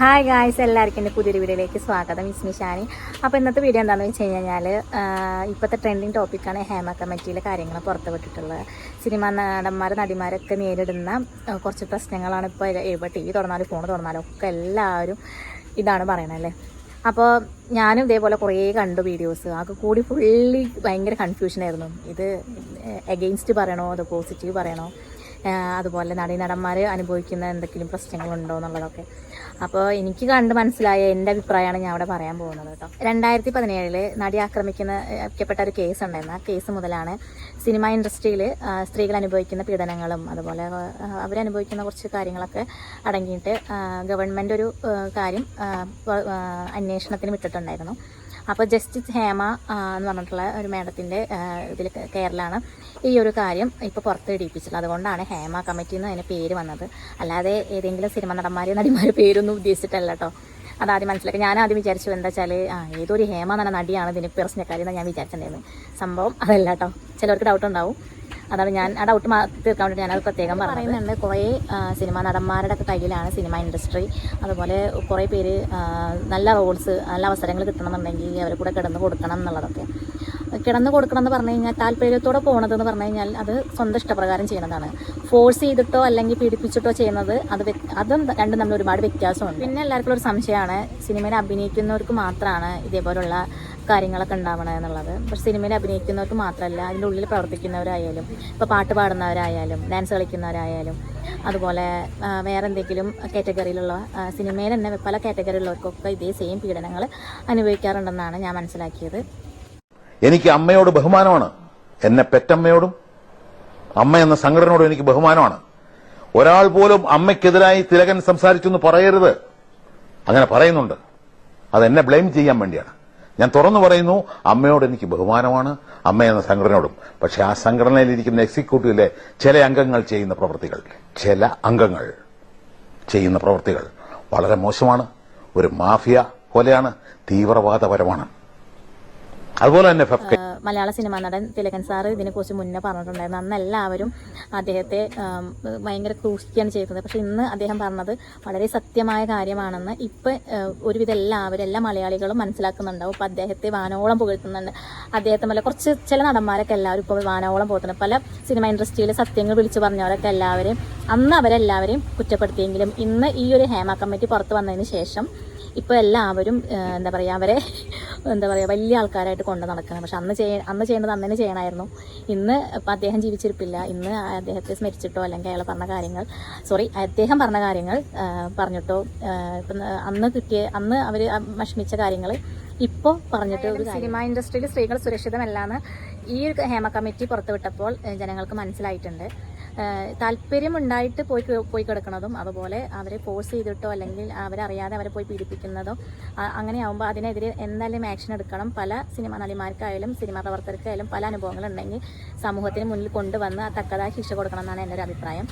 Hi guys എല്ലാവർക്കും എന്റെ പുതിയൊരു വീഡിയോയിലേക്ക് സ്വാഗതം. മിസ് മിഷാനി അപ്പോൾ ഇന്നത്തെ വീഡിയോ എന്താണെന്ന് വെച്ച് കഴിഞ്ഞാൽ ഇപ്പോഴത്തെ ട്രെൻഡിങ് ടോപ്പിക്കാണ് ഹേമ കമ്മിറ്റിയിലെ കാര്യങ്ങൾ പുറത്തുവിട്ടിട്ടുള്ളത് സിനിമാ നടന്മാർ നടിമാരൊക്കെ നേരിടുന്ന കുറച്ച് പ്രശ്നങ്ങളാണ് ഇപ്പോൾ ഇപ്പോൾ ടി വി തുറന്നാലും ഫോൺ തുറന്നാലും ഒക്കെ എല്ലാവരും ഇതാണ് പറയണല്ലേ അപ്പോൾ ഞാനും ഇതേപോലെ കുറേ കണ്ടു വീഡിയോസ് ആകെ കൂടി ഫുള്ളി ഭയങ്കര കൺഫ്യൂഷനായിരുന്നു ഇത് എഗെയിൻസ്റ്റ് പറയണോ? അത് പോസിറ്റീവ് പറയണോ? അതുപോലെ നടീനടന്മാർ അനുഭവിക്കുന്ന എന്തെങ്കിലും പ്രശ്നങ്ങളുണ്ടോ എന്നുള്ളതൊക്കെ. അപ്പോൾ എനിക്ക് കണ്ട് മനസ്സിലായ എന്റെ അഭിപ്രായമാണ് ഞാൻ അവിടെ പറയാൻ പോകുന്നത് കേട്ടോ. രണ്ടായിരത്തി പതിനേഴിൽ നടി ആക്രമിക്കുന്ന ആക്കപ്പെട്ട ഒരു കേസ് ഉണ്ടായിരുന്നു. ആ കേസ് മുതലാണ് സിനിമ ഇൻഡസ്ട്രിയിൽ സ്ത്രീകൾ അനുഭവിക്കുന്ന പീഡനങ്ങളും അതുപോലെ അവരനുഭവിക്കുന്ന കുറച്ച് കാര്യങ്ങളൊക്കെ അടങ്ങിയിട്ട് ഗവൺമെന്റ് ഒരു കാര്യം അന്വേഷണത്തിന് വിട്ടിട്ടുണ്ടായിരുന്നു അപ്പോൾ ജസ്റ്റിസ് ഹേമ എന്ന് പറഞ്ഞിട്ടുള്ള ഒരു മേഡത്തിന്റെ ഇതിൽ കെയറിലാണ് ഈ ഒരു കാര്യം ഇപ്പോൾ പുറത്ത് ഇടിപ്പിച്ചിട്ടുള്ളത് അതുകൊണ്ടാണ് ഹേമ കമ്മിറ്റി എന്ന് അതിന് പേര് വന്നത്. അല്ലാതെ ഏതെങ്കിലും സിനിമ നടന്മാരെയോ നടിമാരെ പേരൊന്നും ഉദ്ദേശിച്ചിട്ടല്ല കേട്ടോ അതാദ്യം മനസ്സിലാക്കി. ഞാൻ ആദ്യം വിചാരിച്ചു എന്താ വെച്ചാൽ ആ ഏതൊരു ഹേമ എന്ന നടിയാണ് ഇതിന് പ്രശ്നക്കാരി എന്നാണ് ഞാൻ വിചാരിച്ചിട്ടുണ്ടായിരുന്നു. സംഭവം അതല്ല കേട്ടോ ചിലർക്ക് ഡൗട്ട് ഉണ്ടാവും. അതാണ് ഞാൻ ആ ഡൗട്ട് തീർക്കാൻ വേണ്ടി ഞാനത് പ്രത്യേകം പറയുന്നുണ്ട്. കുറേ സിനിമ നടന്മാരുടെ ഒക്കെ കയ്യിലാണ് സിനിമ ഇൻഡസ്ട്രി. അതുപോലെ കുറേ പേര് നല്ല റോൾസ് നല്ല അവസരങ്ങൾ കിട്ടണമെന്നുണ്ടെങ്കിൽ അവർ കൂടെ കിടന്ന് കൊടുക്കണം എന്നുള്ളതൊക്കെ. കിടന്ന് കൊടുക്കണം എന്ന് പറഞ്ഞു കഴിഞ്ഞാൽ താല്പര്യത്തോടെ പോണതെന്ന് പറഞ്ഞു കഴിഞ്ഞാൽ അത് സ്വന്തം ഇഷ്ടപ്രകാരം ചെയ്യുന്നതാണ്. ഫോഴ്സ് ചെയ്തിട്ടോ അല്ലെങ്കിൽ പീഡിപ്പിച്ചിട്ടോ ചെയ്യുന്നത് അത് അതും രണ്ടും തമ്മിൽ ഒരുപാട് വ്യത്യാസമുണ്ട്. പിന്നെ എല്ലാവർക്കും ഒരു സംശയമാണ് സിനിമയിൽ അഭിനയിക്കുന്നവർക്ക് മാത്രമാണ് ഇതേപോലുള്ള കാര്യങ്ങളൊക്കെ ഉണ്ടാവണം എന്നുള്ളത്. പക്ഷെ സിനിമയിൽ അഭിനയിക്കുന്നവർക്ക് മാത്രമല്ല അതിന്റെ ഉള്ളിൽ പ്രവർത്തിക്കുന്നവരായാലും ഇപ്പോൾ പാട്ട് പാടുന്നവരായാലും ഡാൻസ് കളിക്കുന്നവരായാലും അതുപോലെ വേറെ എന്തെങ്കിലും കാറ്റഗറിയിലുള്ള സിനിമയിൽ തന്നെ പല കാറ്റഗറിയിലുള്ളവർക്കൊക്കെ ഇതേ സെയിം പീഡനങ്ങൾ അനുഭവിക്കാറുണ്ടെന്നാണ് ഞാൻ മനസ്സിലാക്കിയത്. എനിക്ക് അമ്മയോട് ബഹുമാനമാണ്. എന്നെ പെറ്റമ്മയോടും അമ്മ എന്ന സംഘടനയോടും എനിക്ക് ബഹുമാനമാണ്. ഒരാൾ പോലും അമ്മയ്ക്കെതിരായി തിലകൻ സംസാരിച്ചു എന്ന് പറയരുത്. അങ്ങനെ പറയുന്നുണ്ട്. അതെന്നെ ബ്ലെയിം ചെയ്യാൻ വേണ്ടിയാണ്. ഞാൻ തുറന്നു പറയുന്നു അമ്മയോട് എനിക്ക് ബഹുമാനമാണ് അമ്മ എന്ന സംഘടനയോടും. പക്ഷെ ആ സംഘടനയിലിരിക്കുന്ന എക്സിക്യൂട്ടീവിലെ ചില അംഗങ്ങൾ ചെയ്യുന്ന പ്രവൃത്തികൾ ചില അംഗങ്ങൾ ചെയ്യുന്ന പ്രവൃത്തികൾ വളരെ മോശമാണ്. ഒരു മാഫിയ പോലെയാണ് തീവ്രവാദപരമാണ്. അതുപോലെ തന്നെ മലയാള സിനിമാ നടൻ തിലകൻ സാറ് ഇതിനെക്കുറിച്ച് മുന്നേ പറഞ്ഞിട്ടുണ്ടായിരുന്നു. അന്ന് എല്ലാവരും അദ്ദേഹത്തെ ഭയങ്കര ക്രൂശിക്കുകയാണ് ചെയ്തത് പക്ഷെ ഇന്ന് അദ്ദേഹം പറഞ്ഞത് വളരെ സത്യമായ കാര്യമാണെന്ന് ഇപ്പം ഒരുവിധം എല്ലാവരും എല്ലാ മലയാളികളും മനസ്സിലാക്കുന്നുണ്ടാവും ഇപ്പം അദ്ദേഹത്തെ വാനോളം പുകഴ്ത്തുന്നുണ്ട്. അദ്ദേഹത്തെ പോലെ കുറച്ച് ചില നടന്മാരൊക്കെ എല്ലാവരും ഇപ്പോൾ വാനോളം പോകുന്നുണ്ട് പല സിനിമ ഇൻഡസ്ട്രിയിലെ സത്യങ്ങൾ വിളിച്ചു പറഞ്ഞവരൊക്കെ എല്ലാവരും അന്ന് അവരെല്ലാവരെയും കുറ്റപ്പെടുത്തിയെങ്കിലും ഇന്ന് ഈ ഒരു ഹേമ കമ്മിറ്റി പുറത്തു വന്നതിന് ശേഷം ഇപ്പോൾ എല്ലാവരും എന്താ പറയുക അവരെ എന്താ പറയുക വലിയ ആൾക്കാരായിട്ട് കൊണ്ട് നടക്കണം. പക്ഷെ അന്ന് ചെയ്യ അന്ന് ചെയ്യേണ്ടത് അന്നേ ചെയ്യണമായിരുന്നു ഇന്ന് ഇപ്പം അദ്ദേഹം ജീവിച്ചിരിപ്പില്ല. ഇന്ന് അദ്ദേഹത്തെ സ്മരിച്ചിട്ടോ അല്ലെങ്കിൽ അയാൾ പറഞ്ഞ കാര്യങ്ങൾ സോറി അദ്ദേഹം പറഞ്ഞ കാര്യങ്ങൾ പറഞ്ഞിട്ടോ ഇപ്പം അന്ന് കിട്ടിയ അന്ന് അവർ വിഷമിച്ച കാര്യങ്ങൾ ഇപ്പോൾ പറഞ്ഞിട്ട് ഒരു സിനിമ ഇൻഡസ്ട്രിയിൽ സ്ത്രീകൾ സുരക്ഷിതമല്ലാന്ന് ഈ ഒരു ഹേമ കമ്മിറ്റി പുറത്തുവിട്ടപ്പോൾ ജനങ്ങൾക്ക് മനസ്സിലായിട്ടുണ്ട്. താല്പര്യമുണ്ടായിട്ട് പോയി പോയി കിടക്കുന്നതും അതുപോലെ അവരെ ഫോഴ്സ് ചെയ്തിട്ടോ അല്ലെങ്കിൽ അവരറിയാതെ അവരെ പോയി പീഡിപ്പിക്കുന്നതോ അങ്ങനെ അങ്ങനെയാവുമ്പോൾ അതിനെതിരെ എന്തായാലും ആക്ഷൻ എടുക്കണം. പല സിനിമാ നടിമാർക്കായാലും സിനിമാ പ്രവർത്തകർക്കായാലും പല അനുഭവങ്ങളുണ്ടെങ്കിൽ സമൂഹത്തിന് മുന്നിൽ കൊണ്ടുവന്ന് തക്കതായ ശിക്ഷ കൊടുക്കണം എന്നാണ് എന്റെ ഒരു അഭിപ്രായം.